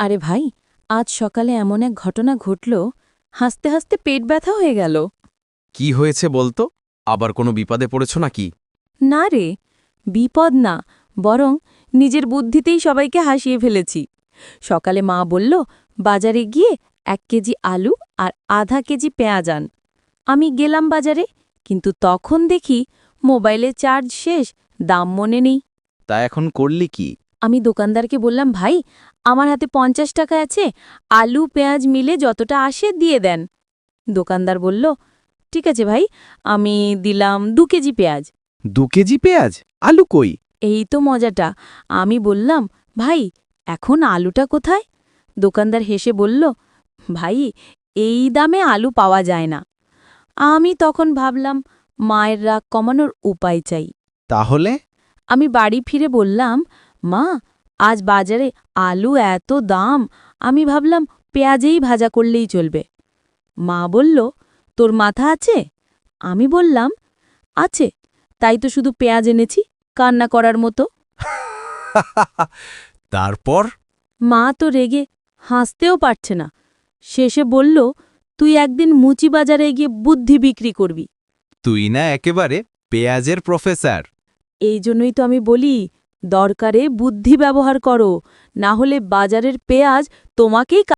আরে ভাই আজ সকালে এমন এক ঘটনা ঘটল হাসতে হাসতে পেট ব্যথা হয়ে গেল। কি হয়েছে বলতো? আবার কোনো বিপদে পড়েছ নাকি? না রে বিপদ না বরং নিজের বুদ্ধিতেই সবাইকে হাসিয়ে ফেলেছি। সকালে মা বলল বাজারে গিয়ে এক কেজি আলু আর আধা কেজি পেঁয়াজ আন। আমি গেলাম বাজারে কিন্তু তখন দেখি মোবাইলে চার্জ শেষ দাম মনে নেই। তা এখন করলি কি? আমি দোকানদারকে বললাম ভাই আমার হাতে পঞ্চাশ টাকা আছে আলু পেঁয়াজ মিলে যতটা আসে দিয়ে দেন। দোকানদার বলল ঠিক আছে ভাই আমি দিলাম দু কেজি পেঁয়াজ। দু কেজি পেঁয়াজ? আলু কই? এই তো মজাটা। আমি বললাম ভাই এখন আলুটা কোথায়? দোকানদার হেসে বলল ভাই এই দামে আলু পাওয়া যায় না। আমি তখন ভাবলাম মায়ের রাগ কমানোর উপায় চাই। তাহলে? আমি বাড়ি ফিরে বললাম মা আজ বাজারে আলু এত দাম আমি ভাবলাম পেঁয়াজেই ভাজা করলেই চলবে। মা বলল তোর মাথা আছে? আমি বললাম আছে তাই তো শুধু পেঁয়াজ এনেছি কান্না করার মতো। তারপর? মা তো রেগে হাসতেও পারছে না। শেষে বলল তুই একদিন মুচি বাজারে গিয়ে বুদ্ধি বিক্রি করবি। তুই না একেবারে পেঁয়াজের প্রফেসর। এই জন্যই তো আমি বলি দরকারে বুদ্ধি ব্যবহার করো না হলে বাজারের পেঁয়াজ তোমাকেই